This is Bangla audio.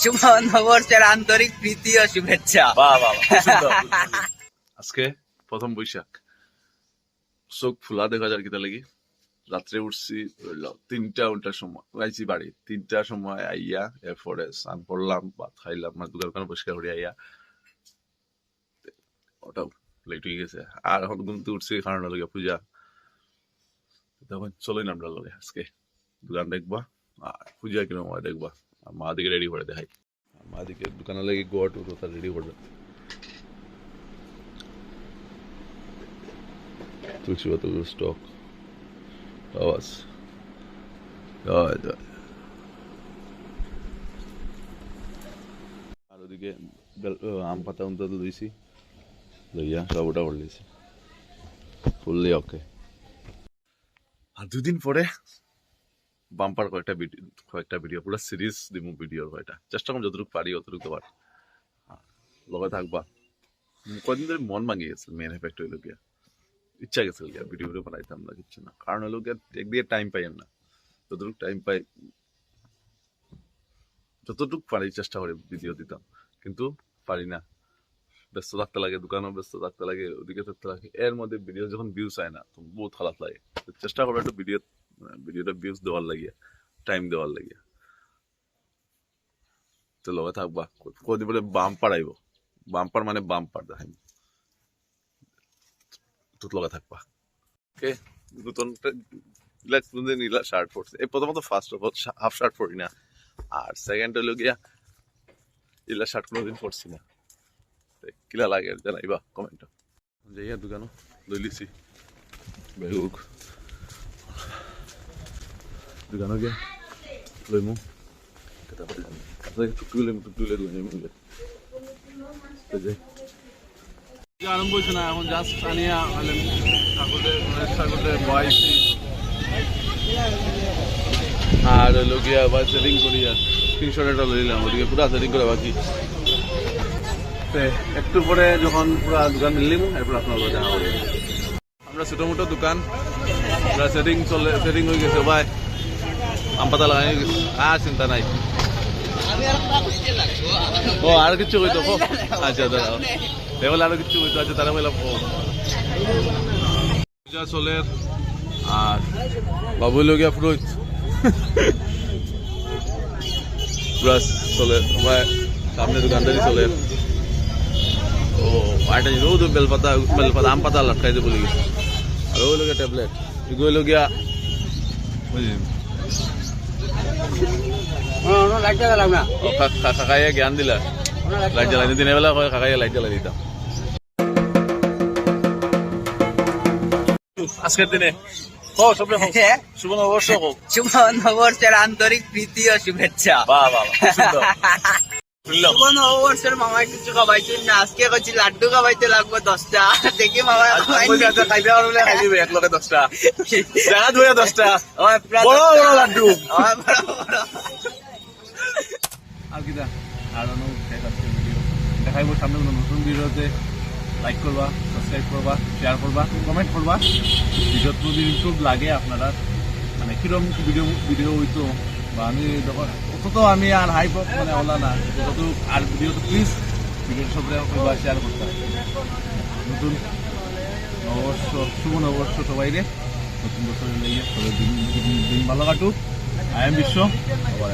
শুভ নববর্ষের আন্তরিক প্রীতি ও শুভেচ্ছা। বাহ বাহ। আজকে প্রথম বৈশাখ। চোখ ফুলা দেখা যার কিতা লাগি? রাত্রে উঠছি তিনটা উল্টার সময় আইছি বাড়ি। তিনটার সময় আইয়া এরপরে স্নান করলাম ভাত খাইলাম মানে দোকান পরিষ্কার করে আইয়া। ওটাও লেট হয়ে গেছে। আর এখন কিন্তু উঠছি কারণ লগে পূজা। তখন চলোই নামটা লগে। আজকে দোকান দেখবা আর পূজা কিরম হয় দেখবা। করে দেখাই আর মা দিকে দোকানে লেগে গোয়া টু রেডি করবে তুলসী পাতাগুলো স্টক আওয়াজ আওয়াজ আর ওদিকে আম পাতা উনতা তো দিয়েছি লইয়া সব ওটা ফুললি ওকে আর দুদিন পরে বাম্পার কয়েকটা ভিডিও কয়েকটা ভিডিও পুরো সিরিজ দিব ভিডিওর কয়টা চেষ্টা করুন যতটুকু পারি, অতটুকু পার লগে থাকবা। কদিন ধরে মন ভাঙি গেছে মেন এফেক্ট হইল গিয়া। ইচ্ছা গেছে গিয়া ভিডিও ভিডিও বানাইতাম না, কিচ্ছু না। কারণ হলো গিয়া একদিকে টাইম পাই না। যতটুকু টাইম পাই, যতটুকু পারি চেষ্টা করি ভিডিও দিতাম। কিন্তু পারি না। ব্যস্ত থাকতে লাগে, দোকানও ব্যস্ত থাকতে লাগে, ওদিকে থাকতে লাগে। এর মধ্যে ভিডিও যখন ভিউজ হয় না তো বহুত খারাপ লাগে। চেষ্টা করব একটু ভিডিও ভিডিওটা ভিউজ দেওয়ার লাগিয়া টাইম দেওয়ার লাগিয়া। তো লগে থাকবা কদি বলে বাম্পার আইব। বাম্পার মানে বাম্পার দেখাইম। তোর লগে থাকবা ওকে নতুন রিল্যাক্স বন্ধু নীলা শার্ট পরছে। এই প্রথমত first of all half shirt পরি না। আর সেকেন্ড হলো গিয়া ইলা শার্ট কোনোদিন পরছি না। কিলা লাগে জানাইবা কমেন্ট যাইয়া দোকানো। লই লিছি। বেহুক দোকানো গিয়া লইমু কেটা পারি টুকটুক লইমু টুকটুক লই লইমু তো যাই আরম্ভ হয়েছে না এখন জাস্ট আনিয়া ঠাকুরের গণেশ ঠাকুরের বয়সী আর হলো গিয়া আবার সেটিং করি আর স্ক্রিনশট একটা লইলাম ওদিকে পুরা সেটিং করে বাকি। একটু পরে যখন পুরা দোকান মিলিম এরপর আপনার দেখা হবে। আমরা ছোট মোটো দোকান সেটিং চলে সেটিং হয়ে গেছে ভাই আম পাতা লাগাই আর চিন্তা নাই ও আর কিছু কইতো কো আচ্ছা দাঁড়াও এগুলো আরও কিছু কইতো আচ্ছা তারা বললাম পূজা চলে আর বাবু লগিয়া ফ্রুট ব্রাশ চলে আমার সামনে দোকানদারি চলে ও জিনিস ও বেলপাতা বেলপাতা আম পাতা লটকাই দিব লাগে আর ওই লগিয়া ট্যাবলেট এগুলো লগিয়া বুঝলি ও কাকাইয়া জ্ঞান দিলা। লাইট জ্বালাই দিনের বেলা কয় কাকাইয়া লাইট জ্বালাই দিতাম। আজকের দিনে। শুভ নববর্ষ হোক শুভ নববর্ষের আন্তরিক প্রীতি ও শুভেচ্ছা। বাহ বাহ। শুনলাম কিছু খাবাইছেন না আজকে কইছি লাড্ডু খাবাইতে লাগবে দশটা। দেখি মামা বলছি, আচ্ছা, খাইতে পারব না, খাই এক লগে দশটা। জায়গা ধুয়ে দশটা। বড় বড় লাড্ডু। আর কিটা আর অন্য শেষ আজকে ভিডিও দেখাইব সামনে কোনো নতুন ভিডিওতে লাইক করবা সাবস্ক্রাইব করবা শেয়ার করবা কমেন্ট করবা। ভিডিওত যদি ইউটিউব লাগে আপনারা মানে কিরম ভিডিও ভিডিও হইতো বা আমি যখন অত তো আমি আর হাইপ মানে ওলা না। যত আর ভিডিও তো প্লিজ ভিডিও সবরে করবা শেয়ার করতে নতুন অবশ্য শুভ নবর্ষ সবাই রে নতুন বছরের লেগে সবাই দিন দিন- ভালো কাটুক। আই এম বিশ্ব। সবার